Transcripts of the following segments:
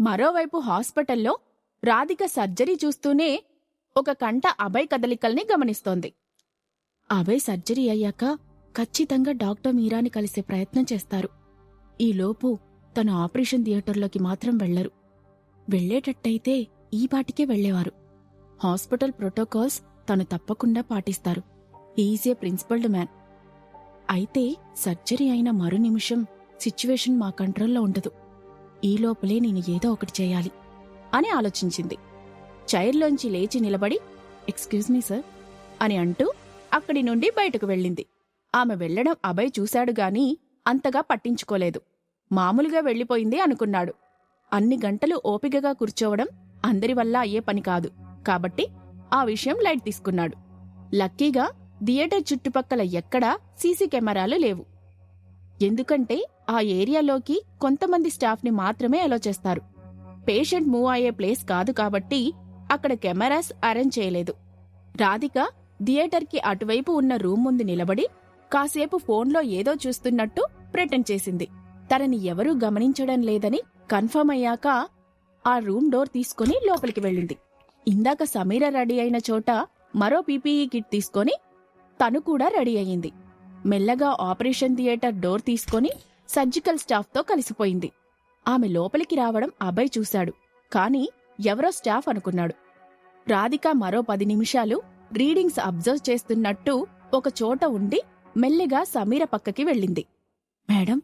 మరోవైపు హాస్పిటల్లో రాధిక సర్జరీ చూస్తూనే ఒక కంట అభయ్ కదలికల్ని గమనిస్తోంది. అభయ్ సర్జరీ అయ్యాక ఖచ్చితంగా డాక్టర్ మీరాని కలిసే ప్రయత్నం చేస్తారు. ఈలోపు తను ఆపరేషన్ థియేటర్లోకి మాత్రం వెళ్ళరు వెళ్ళేటట్టయితే ఈ పాటికే వెళ్ళేవారు హాస్పిటల్ ప్రోటోకాల్స్ తను తప్పకుండా పాటిస్తారు. Easy principled man. అయితే సర్జరీ అయిన మరు నిమిషం సిచ్యువేషన్ మా కంట్రోల్లో ఉండదు. ఈ లోపలే నేను ఏదో ఒకటి చేయాలి అని ఆలోచించింది. చైర్లోంచి లేచి నిలబడి ఎక్స్క్యూజ్ మీ సార్ అని అంటూ అక్కడి నుండి బయటకు వెళ్ళింది. ఆమె వెళ్ళడం అభయ్ చూశాడు గాని అంతగా పట్టించుకోలేదు. మామూలుగా వెళ్ళిపోయింది అనుకున్నాడు. అన్ని గంటలు ఓపికగా కూర్చోవడం అందరి వల్ల అయ్యే పని కాదు. కాబట్టి ఆ విషయం లైట్ తీసుకున్నాడు. లక్కీగా థియేటర్ చుట్టుపక్కల ఎక్కడా సీసీ కెమెరాలు లేవు. ఎందుకంటే ఆ ఏరియాలోకి కొంతమంది స్టాఫ్ని మాత్రమే అలో చేస్తారు. పేషెంట్ మూవ్ అయ్యే ప్లేస్ కాదు కాబట్టి అక్కడ కెమెరాస్ అరేంజ్ చేయలేదు. రాధిక థియేటర్కి అటువైపు ఉన్న రూమ్ ముందు నిలబడి కాసేపు ఫోన్లో ఏదో చూస్తున్నట్టు ప్రెటెండ్ చేసింది. తనని ఎవరూ గమనించడం లేదని కన్ఫర్మ్ అయ్యాక ఆ రూమ్ డోర్ తీసుకుని లోపలికి వెళ్ళింది. ఇందాక సమీర రెడీ అయిన చోట మరో పీపీఈ కిట్ తీసుకొని తను కూడా రెడీ అయ్యింది. మెల్లగా ఆపరేషన్ థియేటర్ డోర్ తీసుకొని సర్జికల్ స్టాఫ్తో కలిసిపోయింది. ఆమె లోపలికి రావడం అభయ్ చూశాడు. కాని ఎవరో స్టాఫ్ అనుకున్నాడు. రాధిక మరో పది నిమిషాలు రీడింగ్స్ అబ్జర్వ్ చేస్తున్నట్టు ఒక చోట ఉండి మెల్లిగా సమీర పక్కకి వెళ్ళింది. మేడం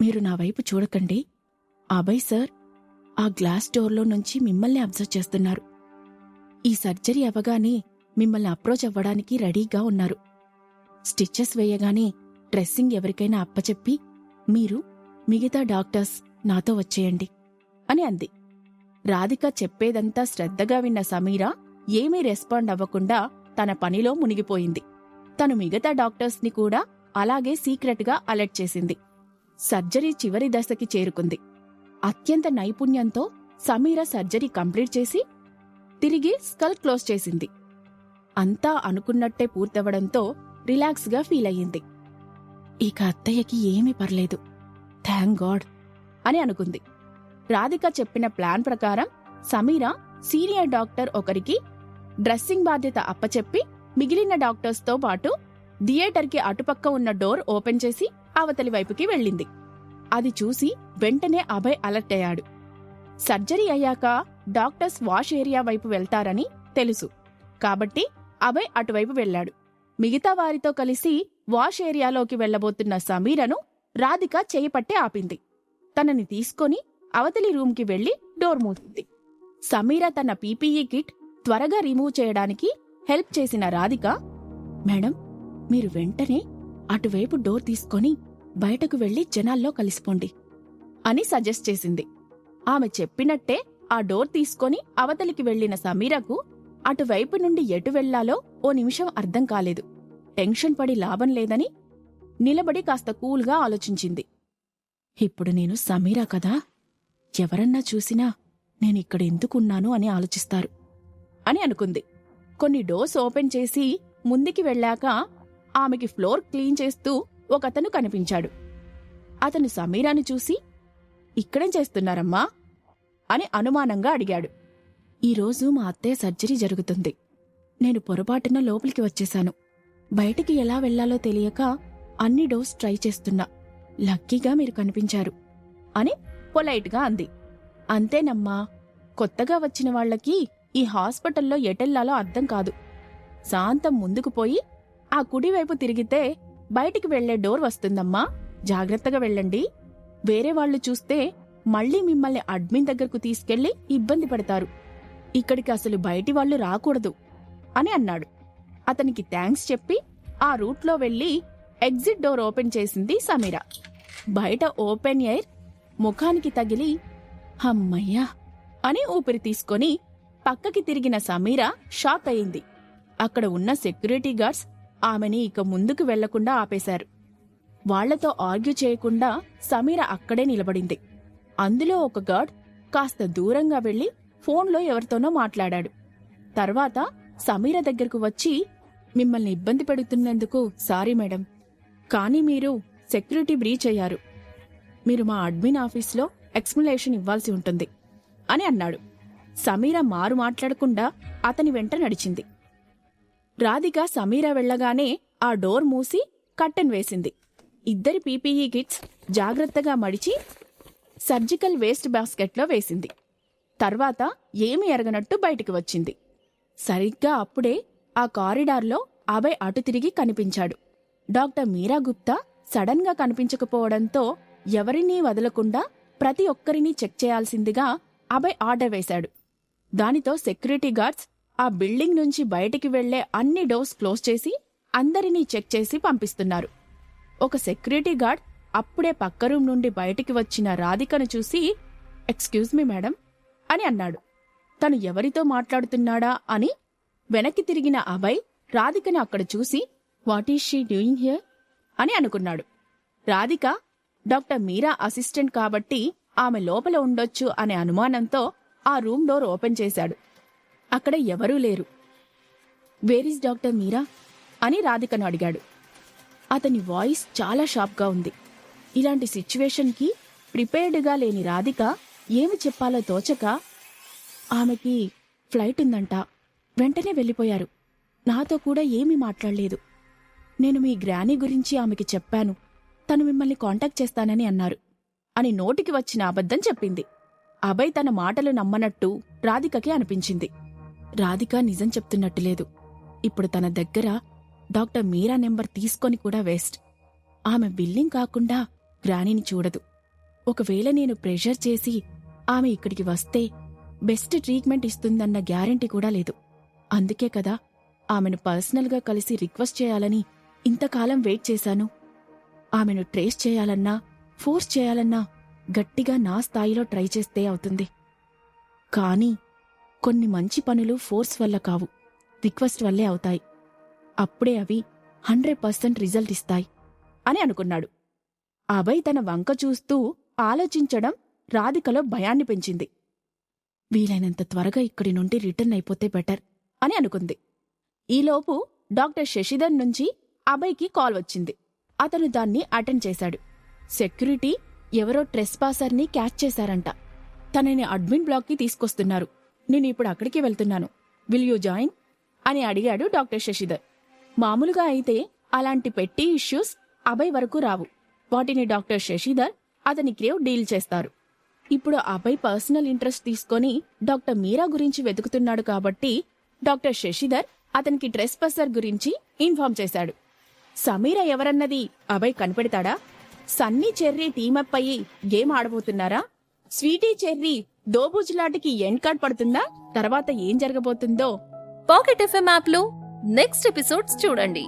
మీరు నా వైపు చూడకండి. అభయ్ సార్ ఆ గ్లాస్ డోర్లో నుంచి మిమ్మల్ని అబ్జర్వ్ చేస్తున్నారు. ఈ సర్జరీ అవగానే మిమ్మల్ని అప్రోచ్ అవ్వడానికి రెడీగా ఉన్నారు. స్టిచ్చెస్ వేయగానే డ్రెస్సింగ్ ఎవరికైనా అప్పచెప్పి మీరు మిగతా డాక్టర్స్ నాతో వచ్చేయండి అని అంది. రాధిక చెప్పేదంతా శ్రద్ధగా విన్న సమీర ఏమీ రెస్పాండ్ అవ్వకుండా తన పనిలో మునిగిపోయింది. తను మిగతా డాక్టర్స్ని కూడా అలాగే సీక్రెట్గా అలర్ట్ చేసింది. సర్జరీ చివరి దశకి చేరుకుంది. అత్యంత నైపుణ్యంతో సమీర సర్జరీ కంప్లీట్ చేసి తిరిగి స్కల్ క్లోజ్ చేసింది. అంతా అనుకున్నట్టే పూర్తవడంతో రిలాక్స్గా ఫీల్ అయ్యింది. ఇక అత్తయ్యకి ఏమీ పర్లేదు. థ్యాంక్ గాడ్ అని అనుకుంది. రాధిక చెప్పిన ప్లాన్ ప్రకారం సమీర సీనియర్ డాక్టర్ ఒకరికి డ్రెస్సింగ్ బాధ్యత అప్పచెప్పి మిగిలిన డాక్టర్స్తో పాటు థియేటర్కి అటుపక్క ఉన్న డోర్ ఓపెన్ చేసి అవతలి వైపుకి వెళ్ళింది. అది చూసి వెంటనే అభయ్ అలర్ట్ అయ్యాడు. సర్జరీ అయ్యాక డాక్టర్స్ వాష్ ఏరియా వైపు వెళ్తారని తెలుసు. కాబట్టి అభయ్ అటువైపు వెళ్ళాడు. మిగతా వారితో కలిసి వాష్ ఏరియాలోకి వెళ్ళబోతున్న సమీరను రాధిక చేయి ఆపింది. తనని తీసుకొని అవతలి రూమ్కి వెళ్ళి డోర్ మూసింది. సమీర తన పీపీఈ కిట్ త్వరగా రిమూవ్ చేయడానికి హెల్ప్ చేసిన రాధిక మేడం మీరు వెంటనే అటువైపు డోర్ తీసుకొని బయటకు వెళ్ళి జనాల్లో కలిసిపోండి అని సజెస్ట్ చేసింది. ఆమె చెప్పినట్టే ఆ డోర్ తీసుకొని అవతలికి వెళ్ళిన సమీరకు అటువైపు నుండి ఎటు వెళ్ళాలో ఓ నిమిషం అర్థం కాలేదు. టెన్షన్ పడి లాభం లేదని నిలబడి కాస్త కూల్గా ఆలోచించింది. ఇప్పుడు నేను సమీరా కదా? ఎవరన్నా చూసినా నేనిక్కడ ఎందుకున్నాను అని ఆలోచిస్తారు అని అనుకుంది. కొన్ని డోర్స్ ఓపెన్ చేసి ముందుకి వెళ్ళాక ఆమెకి ఫ్లోర్ క్లీన్ చేస్తూ ఒకతను కనిపించాడు. అతను సమీరాను చూసి ఇక్కడేం చేస్తున్నారమ్మా? అని అనుమానంగా అడిగాడు. ఈరోజు మా అత్తయ్య సర్జరీ జరుగుతుంది. నేను పొరపాటున లోపలికి వచ్చేశాను. బయటికి ఎలా వెళ్ళాలో తెలియక అన్ని డోర్స్ ట్రై చేస్తున్నా. లక్కీగా మీరు కనిపించారు. అని పొలైట్గా అంది. అంతేనమ్మా కొత్తగా వచ్చిన వాళ్ళకి ఈ హాస్పిటల్లో ఎటెల్లాలో అర్థం కాదు. శాంతం ముందుకు పోయి ఆ కుడివైపు తిరిగితే బయటికి వెళ్ళే డోర్ వస్తుందమ్మా. జాగ్రత్తగా వెళ్ళండి. వేరే వాళ్ళు చూస్తే మళ్ళీ మిమ్మల్ని అడ్మిన్ దగ్గరకు తీసుకెళ్ళి ఇబ్బంది పడతారు. ఇక్కడికి అసలు బయటి వాళ్ళు రాకూడదు అని అన్నాడు. అతనికి థ్యాంక్స్ చెప్పి ఆ రూట్లో వెళ్ళి ఎగ్జిట్ డోర్ ఓపెన్ చేసింది సమీర. బయట ఓపెన్ ఎయిర్ ముఖానికి తగిలి అమ్మయ్యా అని ఊపిరి తీసుకొని పక్కకి తిరిగిన సమీర షాక్ అయింది. అక్కడ ఉన్న సెక్యూరిటీ గార్డ్స్ ఆమెని ఇక ముందుకు వెళ్ళకుండా ఆపేశారు. వాళ్ళతో ఆర్గ్యూ చేయకుండా సమీర అక్కడే నిలబడింది. అందులో ఒక గార్డ్ కాస్త దూరంగా వెళ్ళి ఫోన్లో ఎవరితోనో మాట్లాడాడు. తర్వాత సమీర దగ్గరకు వచ్చి మిమ్మల్ని ఇబ్బంది పెడుతున్నందుకు సారీ మేడం. కానీ మీరు సెక్యూరిటీ బ్రీచ్ అయ్యారు. మీరు మా అడ్మిన్ ఆఫీస్లో ఎక్స్ప్లెనేషన్ ఇవ్వాల్సి ఉంటుంది అని అన్నాడు. సమీర మారు మాట్లాడకుండా అతని వెంట నడిచింది. రాధిక సమీర వెళ్ళగానే ఆ డోర్ మూసి కట్టెన్ వేసింది. ఇద్దరి పీపీఈ కిట్స్ జాగ్రత్తగా మడిచి సర్జికల్ వేస్ట్ బాస్కెట్లో వేసింది. తర్వాత ఏమి ఎరగనట్టు బయటికి వచ్చింది. సరిగ్గా అప్పుడే ఆ కారిడార్లో అభయ్ అటు తిరిగి కనిపించాడు. డాక్టర్ మీరా గుప్తా సడన్గా కనిపించకపోవడంతో ఎవరినీ వదలకుండా ప్రతి ఒక్కరినీ చెక్ చేయాల్సిందిగా అభయ్ ఆర్డర్ వేశాడు. దానితో సెక్యూరిటీ గార్డ్స్ ఆ బిల్డింగ్ నుంచి బయటికి వెళ్ళే అన్ని డోర్స్ క్లోజ్ చేసి అందరినీ చెక్ చేసి పంపిస్తున్నారు. ఒక సెక్యూరిటీ గార్డ్ అప్పుడే పక్క రూమ్ నుండి బయటికి వచ్చిన రాధికను చూసి ఎక్స్క్యూజ్ మీ మేడం అని అన్నాడు. తను ఎవరితో మాట్లాడుతున్నాడా అని వెనక్కి తిరిగిన అభయ్ రాధికను అక్కడ చూసి what is she doing here? అని అనుకున్నాడు. రాధిక డాక్టర్ మీరా అసిస్టెంట్ కాబట్టి ఆమె లోపల ఉండొచ్చు అనే అనుమానంతో ఆ రూమ్ డోర్ ఓపెన్ చేశాడు. అక్కడ ఎవరూ లేరు. Where's doctor Meera? అని రాధికను అడిగాడు. అతని వాయిస్ చాలా షార్ప్గా ఉంది. ఇలాంటి సిచ్యువేషన్కి ప్రిపేర్డ్గా లేని రాధిక ఏమి చెప్పాలో తోచక ఆమెకి ఫ్లైట్ ఉందంట. వెంటనే వెళ్ళిపోయారు. నాతో కూడా ఏమీ మాట్లాడలేదు. నేను మీ గ్రానీ గురించి ఆమెకి చెప్పాను. తను మిమ్మల్ని కాంటాక్ట్ చేస్తానని అన్నారు. అని నోటికి వచ్చిన అబద్ధం చెప్పింది. అభయ్ తన మాటలు నమ్మనట్టు రాధికకి అనిపించింది. రాధిక నిజం చెప్తున్నట్టు లేదు. ఇప్పుడు తన దగ్గర డాక్టర్ మీరా నెంబర్ తీసుకొని కూడా వేస్ట్. ఆమె బిల్లింగ్ కాకుండా గ్రానీని చూడదు. ఒకవేళ నేను ప్రెషర్ చేసి ఆమె ఇక్కడికి వస్తే బెస్ట్ ట్రీట్మెంట్ ఇస్తుందన్న గ్యారెంటీ కూడా లేదు. అందుకే కదా ఆమెను పర్సనల్గా కలిసి రిక్వెస్ట్ చేయాలని ఇంతకాలం వెయిట్ చేశాను. ఆమెను ట్రేస్ చేయాలన్నా ఫోర్స్ చేయాలన్నా గట్టిగా నా స్థాయిలో ట్రై చేస్తే అవుతుంది. కానీ కొన్ని మంచి పనులు ఫోర్స్ వల్ల కావు రిక్వెస్ట్ వల్లే అవుతాయి. అప్పుడే అవి హండ్రెడ్ పర్సెంట్ రిజల్ట్ ఇస్తాయి అని అనుకున్నాడు. అభయ్ తన వంక చూస్తూ ఆలోచించడం రాధికలో భయాన్ని పెంచింది. వీలైనంత త్వరగా ఇక్కడి నుండి రిటర్న్ అయిపోతే బెటర్ అని అనుకుంది. ఈలోపు డాక్టర్ శశిధర్ నుంచి అభయ్కి కాల్ వచ్చింది. అతను దాన్ని అటెండ్ చేశాడు. సెక్యూరిటీ ఎవరో ట్రెస్ పాసర్ని క్యాచ్ చేశారంట. తనని అడ్మిన్ బ్లాక్కి తీసుకొస్తున్నారు. నేను ఇప్పుడు అక్కడికి వెళ్తున్నాను. Will you join? అని అడిగాడు డాక్టర్ శశిధర్. మామూలుగా అయితే అలాంటి పెట్టి ఇష్యూస్ అభయ్ వరకు రావు. వాటిని డాక్టర్ శశిధర్ అతని క్రేవ్ డీల్ చేస్తారు. ఇప్పుడు అభయ్ పర్సనల్ ఇంట్రెస్ట్ తీసుకొని డాక్టర్ మీరా గురించి వెతుకుతున్నాడు కాబట్టి డాక్టర్ శశిధర్ అతనికి డ్రెస్ పసర్ గురించి ఇన్ఫార్మ్ చేశాడు. సమీర ఎవరన్నది అభయ్ కనిపెడతాడా? సన్నీ చెర్రీ టీమప్ అయ్యి గేమ్ ఆడబోతున్నారా? స్వీటీ చెర్రీ దోబుజులాటికి ఎండ్ కార్డ్ పడుతుందా? తర్వాత ఏం జరగబోతుందో పాకెట్ ఎఫ్ఎం యాప్లో నెక్స్ట్ ఎపిసోడ్స్ చూడండి.